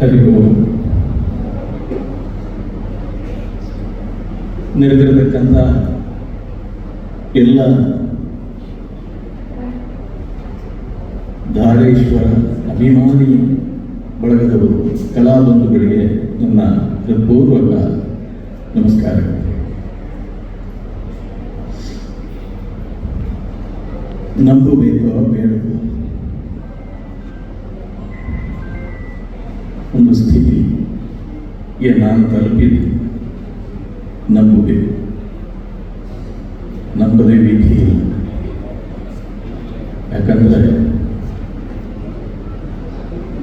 ಓಂ ನೆರೆದಿರತಕ್ಕಂಥ ಎಲ್ಲ ಧಾರೇಶ್ವರ ಅಭಿಮಾನಿ ಬಳಗದವರು ಕಲಾಬಂಧುಗಳಿಗೆ ನನ್ನ ಹೃತ್ಪೂರ್ವಕ ನಮಸ್ಕಾರ. ನಂಬಬೇಕೋ ಬೇಡವೋ. ಒಂದು ಸ್ಥಿತಿ ಏ ನಾನು ತಲುಪಿದೆ ನಂಬಬೇಕು ನಂಬದೇ ವಿಧಿ ಇಲ್ಲ ಯಾಕಂದರೆ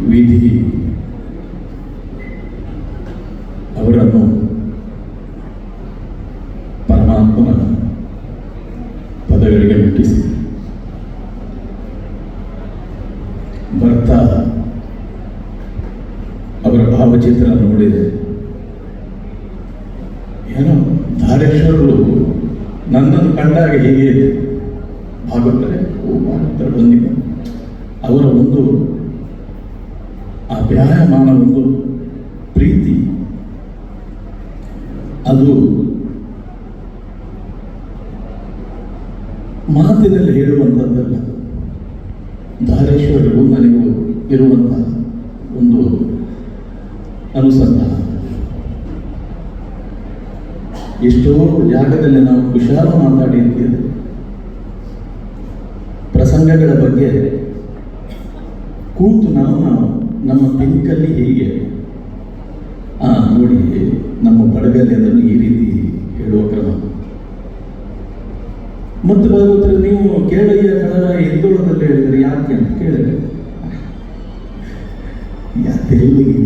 ವಿಧಿ ಅವರನ್ನು ಪರಮಾತ್ಮನ ಪದಗಳಿಗೆ ಮುಟ್ಟಿಸಿ ಬರ್ತಾ ಅವರ ಭಾವಚಿತ್ರ ನೋಡಿದೆ. ಏನೋ ಧಾರೇಶ್ವರರು ನನ್ನನ್ನು ಕಂಡಾಗ ಹೀಗೆ ಭಾಗವತರೆ ಓ ಭಾಗವತರು ಬಂದಿದೆ. ಅವರ ಒಂದು ಆ ವ್ಯಾಯಾಮನ ಒಂದು ಪ್ರೀತಿ. ಅದು ಮಾತಿನಲ್ಲಿ ಹೇಳುವಂಥದ್ದಲ್ಲ ಧಾರೇಶ್ವರರು ನನಗೂ ಇರುವಂತಹ ಅನುಸಂಧಾನ. ಎಷ್ಟೋ ಜಾಗದಲ್ಲಿ ನಾವು ಕುಶಾಲ ಮಾತಾಡಿದ್ದೇವೆ ಪ್ರಸಂಗಗಳ ಬಗ್ಗೆ ಕೂತು ನಾವು ನಾವು ನಮ್ಮ ಬೆಂಕಲ್ಲಿ ಹೀಗೆ? ಆ, ನೋಡಿ, ನಮ್ಮ ಬಡಗಲ್ಲಿ ಅದನ್ನು ಈ ರೀತಿ ಹೇಳುವ ಕ್ರಮ. ಮತ್ತು ಭಾಗವತರು, ನೀವು ಕೇಳಯ್ಯ ಕಳರ ಎದ್ದೋಳದಲ್ಲಿ ಹೇಳಿದರೆ ಯಾಕೆ ಅಂತ ಕೇಳಿದ್ರೆ ಯಾಕೆ ಕೆಲವೆಲ್ಲ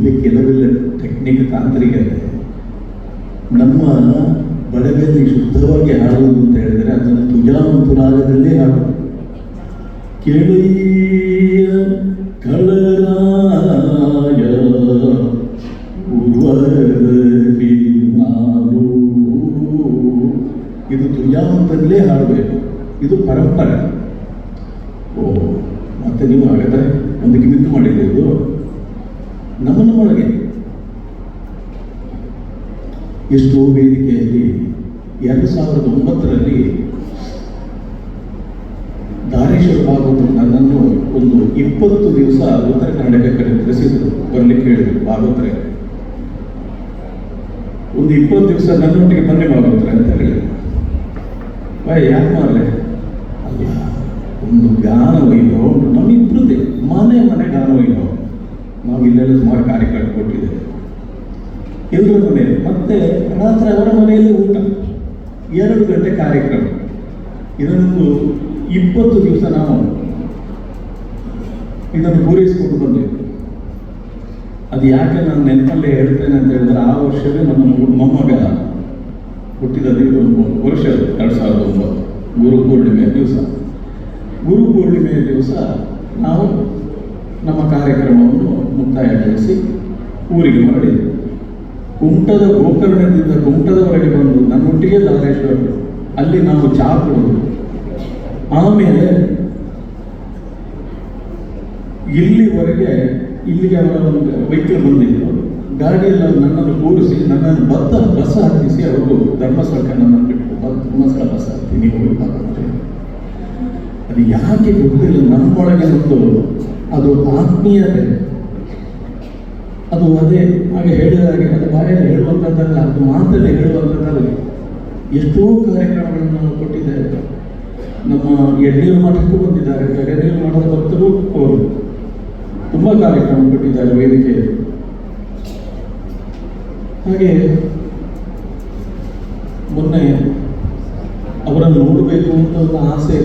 ಟೆಕ್ನಿಕ್ ತಾಂತ್ರಿಕತೆ ನಮ್ಮ ಬಳಕೆಯಲ್ಲಿ ಶುದ್ಧವಾಗಿ ಹಾಡುವುದು ಅಂತ ಹೇಳಿದರೆ ಅದನ್ನು ತುಜಾಮಂತು ರಾಗದಲ್ಲೇ ಹಾಡುದು ಕೇಳಯ್ಯ ಕಳರಾಯ ಉರ್ವರಿ ನಾನು ಇದು ತುಜಾಮಂತರಲ್ಲೇ ಹಾಡಬೇಕು. ಇದು ಪರಂಪರೆ. ಓ, ಮತ್ತೆ ನೀವು ಹಾಗಾದರೆ ಒಂದು ಗಿಮಿತ್ತು ಮಾಡಿದೆ ಇದು. ನಮ್ಮನ್ನು ಒಳಗೆ. ಎಷ್ಟೋ ವೇದಿಕೆಯಲ್ಲಿ ಎರಡು ಸಾವಿರದ ಒಂಬತ್ತರಲ್ಲಿ ದಾರೇಶ್ವರ ಭಾಗವತರು ನನ್ನನ್ನು ಒಂದು ಇಪ್ಪತ್ತು ದಿವಸ ಉತ್ತರ ಕನ್ನಡಕ್ಕೆ ಕರೆ ಕರೆಸಿದ್ರು ಬರ್ಲಿಕ್ಕೆ ಹೇಳಿದ್ರು, ಭಾಗವತರೆ. ಒಂದು ಇಪ್ಪತ್ತು ದಿವಸ ನನ್ನೊಟ್ಟಿಗೆ ಬನ್ನಿ ಭಾಗವತರೆ ಅಂತ ಹೇಳಿ ಬಾಯ್ ಯಾಕೆ ಮಾಡಲೆ ಅಲ್ಲ, ಒಂದು ಗಾನ ಉಂಟು ನಮ್ಮಿಬ್ಬರದೇ ಮನೆ ಮನೆ ಗಾನ ವೈಭವ ನಾವು ಇಲ್ಲೆಲ್ಲ ಸುಮಾರು ಕಾರ್ಯಕ್ರಮ ಕೊಟ್ಟಿದ್ದೇವೆ. ಎಲ್ಲರ ಮನೆಯಲ್ಲಿ ಮತ್ತೆ ರಾತ್ರಿ ಅವರ ಮನೆಯಲ್ಲಿ ಊಟ. ಎರಡು ಗಂಟೆ ಕಾರ್ಯಕ್ರಮ. ಇದೊಂದು ಇಪ್ಪತ್ತು ದಿವಸ ನಾವು ಇದನ್ನು ಪೂರೈಸಿಕೊಂಡು ಬಂದೆವು ಅದು ಯಾಕೆ ನಾನು ನೆನಪಲ್ಲೇ ಹೇಳ್ತೇನೆ ಅಂತ ಹೇಳಿದ್ರೆ ಆ ವರ್ಷವೇ ನಮ್ಮ ಮಗು- ಮೊಮ್ಮಗ ಹುಟ್ಟಿದಲ್ಲಿ ಒಂದು ವರ್ಷ, ಎರಡು ಸಾವಿರದ ಒಂಬತ್ತು. ಗುರು ಪೂರ್ಣಿಮೆಯ ದಿವಸ. ಗುರು ಪೂರ್ಣಿಮೆಯ ದಿವಸ ನಾವು ನಮ್ಮ ಕಾರ್ಯಕ್ರಮವನ್ನು ಮುಕ್ತಾಯಗೊಳಿಸಿ ಊರಿಗೆ ಮರಳಿದ್ವಿ ಕುಮಟದ ಗೋಕರ್ಣದಿಂದ ಕುಮಟದವರೆಗೆ ಬಂದು ನನ್ನೊಟ್ಟಿಗೆ ಧಾರೇಶ್ವರರು ಅಲ್ಲಿ ನಾವು ಚಾ ಕೊಡೋದು, ಆಮೇಲೆ ಇಲ್ಲಿವರೆಗೆ ಇಲ್ಲಿಗೆ ಅವರ ಒಂದು ವೆಹಿಕಲ್ ಬಂದಿದ್ರು. ಗಾಡಿಯಲ್ಲಿ ಅವರು ನನ್ನನ್ನು ಕೂರಿಸಿ, ನನ್ನನ್ನು ಬತ್ತ ಬಸ್ ಹತ್ತಿಸಿ ಅವರು ಧರ್ಮಸ್ಥಳಕ್ಕೆ ನನ್ನನ್ನು ಬಿಟ್ಟು ಧರ್ಮಸ್ಥಳ ಬಸ್ ಹತ್ತಿ ನೀವು ಹೋಗ್ಬೇಕು ಅದು ಯಾಕೆ ಗೊತ್ತಿಲ್ಲ, ನಮ್ಮೊಳಗೆ ಒಂದು ಅದು ಆತ್ಮೀಯತೆ. ಅದು ಅದೇ, ಹಾಗೆ ಹೇಳಿದ ಹಾಗೆ ಅದು ಬಾಯಲ್ಲಿ ಹೇಳುವಂಥದ್ದಲ್ಲ, ಅದು ಮಾತಲ್ಲಿ ಹೇಳುವಂಥದ್ದಲ್ಲ. ಎಷ್ಟೋ ಕಾರ್ಯಕ್ರಮಗಳನ್ನು ನಾವು ಕೊಟ್ಟಿದ್ದೇವೆ. ನಮ್ಮ ಯಡಿಯೂರು ಮಠಕ್ಕೂ ಬಂದಿದ್ದಾರೆ. ಯಡಿಯೂರು ಮಠದ ಭಕ್ತರು ಅವರು ತುಂಬ ಕಾರ್ಯಕ್ರಮ ಕೊಟ್ಟಿದ್ದಾರೆ ವೇದಿಕೆಯಲ್ಲಿ. ಹಾಗೆ ಮೊನ್ನೆ ಅವರನ್ನು ನೋಡಬೇಕು ಅಂತ ಒಂದು ಆಸೆ.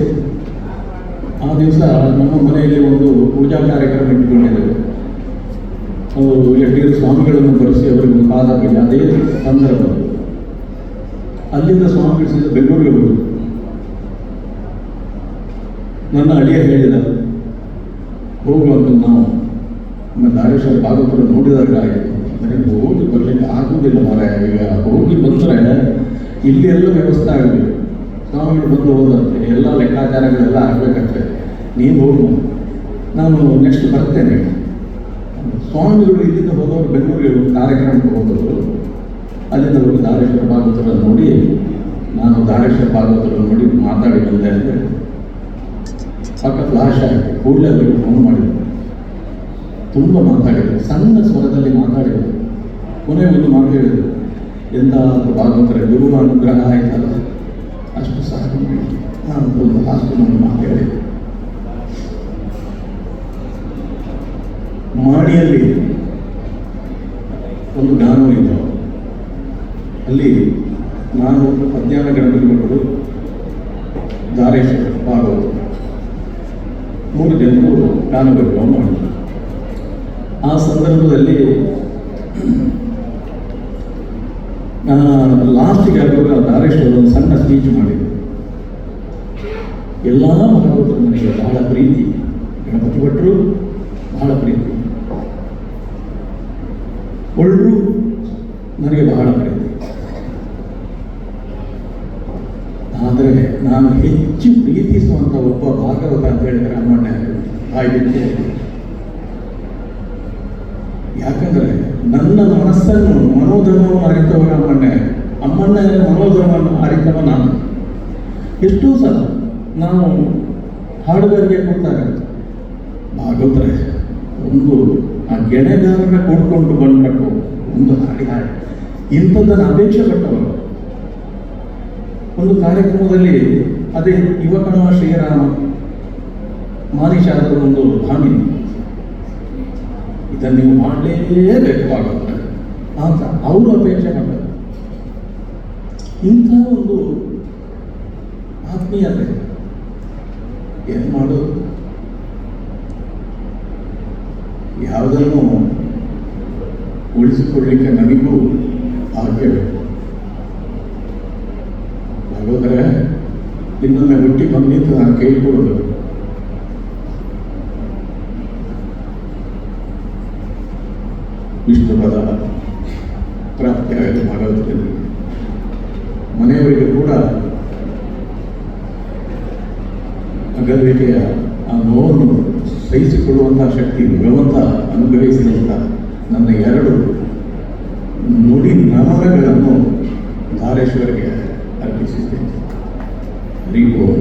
ಆ ದಿವಸ ನಮ್ಮ ಮನೆಯಲ್ಲಿ ಒಂದು ಪೂಜಾ ಕಾರ್ಯಕ್ರಮ ಇಟ್ಕೊಂಡಿದ್ದೇವೆ. ಅವರು ಯಡಿಯೂರು ಸ್ವಾಮಿಗಳನ್ನು ಬರೆಸಿ ಅವರಿಗೆ ಒಂದು ಪಾದ ಪೂಜೆ ಅದೇ ಸಂದರ್ಭ. ಅಲ್ಲಿಂದ ಸ್ವಾಮಿಗಳು ಸೀದಾ ಬೆಂಗಳೂರಿಗೆ ಹೋದರು. ನನ್ನ ಅಳಿಯ ಹೇಳಿದ, ಹೋಗುವಂತ ನಾವು ನಮ್ಮ ದಾರೇಶ್ವರ ಭಾಗವತರ ನೋಡಿದಾಗ ಆಯಿತು. ನನಗೆ ಹೋಗಿ ಬರಲಿಕ್ಕೆ ಆಗುವುದಿಲ್ಲ ಮಾರಾಯ, ಈಗ ಹೋಗಿ ಬಂದರೆ ಇಲ್ಲಿ ಎಲ್ಲ ವ್ಯವಸ್ಥೆ ಆಗಬೇಕು ಸ್ವಾಮಿಗಳು ಬಂದು ಹೋದಂತೆ ಎಲ್ಲ ಲೆಕ್ಕಾಚಾರಗಳೆಲ್ಲ ಆಗಬೇಕಂತೆ. ನೀನು ಹೋಗು. ನಾನು ನೆಕ್ಸ್ಟ್ ಬರ್ತೇನೆ. ಸ್ವಾಮಿಗಳು ಇಲ್ಲಿಂದ ಹೋದವರು ಬೆಂಗಳೂರಿಗೆ ಒಂದು ಕಾರ್ಯಕ್ರಮಕ್ಕೆ ಹೋದವರು ಅಲ್ಲಿಂದ ಅವರು ದಾರೇಶ್ವರ ಭಾಗವತರ ನೋಡಿ, ನಾನು ಧಾರೇಶ್ವರ ಭಾಗವತರ ನೋಡಿ ಮಾತಾಡಿ ಬಂದೆ ಅಂದರೆ ಸಾಕ ಫ್ಲಾಶ್ ಆಯಿತು ಕೂಡಲೇ ಅವರಿಗೆ ಫೋನ್ ಮಾಡಿದ್ರು. ತುಂಬ ಮಾತಾಡಿದರು. ಸಣ್ಣ ಸ್ವರದಲ್ಲಿ ಮಾತಾಡಿದರು. ಕೊನೆ ಒಂದು ಮಾತು ಹೇಳಿದರು. ಎಂಥ ಭಾಗವತರ ಗುರು ಅನುಗ್ರಹ ಆಯ್ತಲ್ಲ? ಅಷ್ಟು ಸಾಕು. ನಾನು ಒಂದು ಲಾಸ್ಟ್ ಒಂದು ಮಾತು ಹೇಳಿದೆ ಮಾಡಿಯಲ್ಲಿ ಒಂದು ಡ್ಯಾಮು ಇದೆ. ಅಲ್ಲಿ ನಾನು ಅಜ್ಞಾನ ಗಣಪತಿ ಭಟ್ರು ದಾರೇಶ್ವರ ಭಾಗವತ. ಮೂರು ಜನರು ಗಾನಭೈರವ ಮಾಡಿದರು. ಆ ಸಂದರ್ಭದಲ್ಲಿ ಲಾಸ್ಟಿಗೆ ಆಗುವಾಗ ದಾರೇಶ್ವರ ಒಂದು ಸಣ್ಣ ಸ್ಪೀಚ್ ಮಾಡಿದ್ರು. ಎಲ್ಲ ಭಾಗವತರು ನನಗೆ ಬಹಳ ಪ್ರೀತಿ. ಗಣಪತಿ ಭಟ್ರು ಬಹಳ ಪ್ರೀತಿ. ಒಳ್ಳು ನನಗೆ ಬಹಳ ಪ್ರೀತಿ. ಆದರೆ ನಾನು ಹೆಚ್ಚು ಪ್ರೀತಿಸುವಂಥ ಒಬ್ಬ ಭಾಗವತ ಅಂತ ಹೇಳಿದ್ರೆ ಅಮ್ಮಣ್ಣ ಆಗಿದ್ದೆ ಯಾಕಂದ್ರೆ ನನ್ನ ಮನಸ್ಸನ್ನು ಮನೋಧರ್ಮವನ್ನು ಅರಿತವ ಅಮ್ಮಣ್ಣ ಅಮ್ಮಣ್ಣ ಮನೋಧರ್ಮವನ್ನು ಅರಿತವ ನಾನು. ಎಷ್ಟೋ ಸಲ ನಾವು ಹಾಡುಗಾರಿಕೆ ಕೊಡ್ತಾರೆ. ಭಾಗವತರೆ, ಒಂದು ಆ ಗೆಳೆಗಾರರ ಕೂಡ್ಕೊಂಡು ಬಂದ್ಬಿಟ್ಟು ಒಂದು ಹಾಡಿ ಹಾಡಿ ಇಂಥದ್ದನ್ನು ಅಪೇಕ್ಷೆ ಪಟ್ಟವರು. ಒಂದು ಕಾರ್ಯಕ್ರಮದಲ್ಲಿ ಅದೇ ಯುವಕನ ಶ್ರೀರಾಮ ಮಾರೀಶಾದ ಒಂದು ಭಾಮಿನಿ ಇದನ್ನು ನೀವು ಮಾಡಲೇಬೇಕು ಭಾಗವತರೆ ಅಂತ ಅವರು ಅಪೇಕ್ಷೆ ಪಟ್ಟರು. ಇಂಥ ಒಂದು ಆತ್ಮೀಯತೆ. ಏನು ಮಾಡೋದು? ಯಾವುದನ್ನು ಉಳಿಸಿಕೊಳ್ಳಿಕ್ಕೆ ನಮಗೂ ಆಗಬೇಕು ಹಾಗಾದರೆ ಇನ್ನೊಮ್ಮೆ ಹುಟ್ಟಿ ಬಂದಿದ್ದು ನಾನು ಕೇಳ್ಕೊಳ್ಳೋದು ವಿಷ್ಣು ಪದ ಪ್ರಾಪ್ತಿಯಾಯಿತು ಭಾಗವತದಲ್ಲಿ ಮನೆಯವರಿಗೆ ಕೂಡ ಅಗಲಿಕೆಯ ಆ ನೋವನ್ನು ಸಹಿಸಿಕೊಳ್ಳುವಂತಹ ಶಕ್ತಿ ಭಗವಂತ ಅನುಗ್ರಹಿಸಿದಂಥ ನನ್ನ ಎರಡು ನುಡಿ ನಮನಗಳನ್ನು ಧಾರೇಶ್ವರಿಗೆ ಅರ್ಪಿಸಿದ್ದೇನೆ ಹರಿ ಓಂ.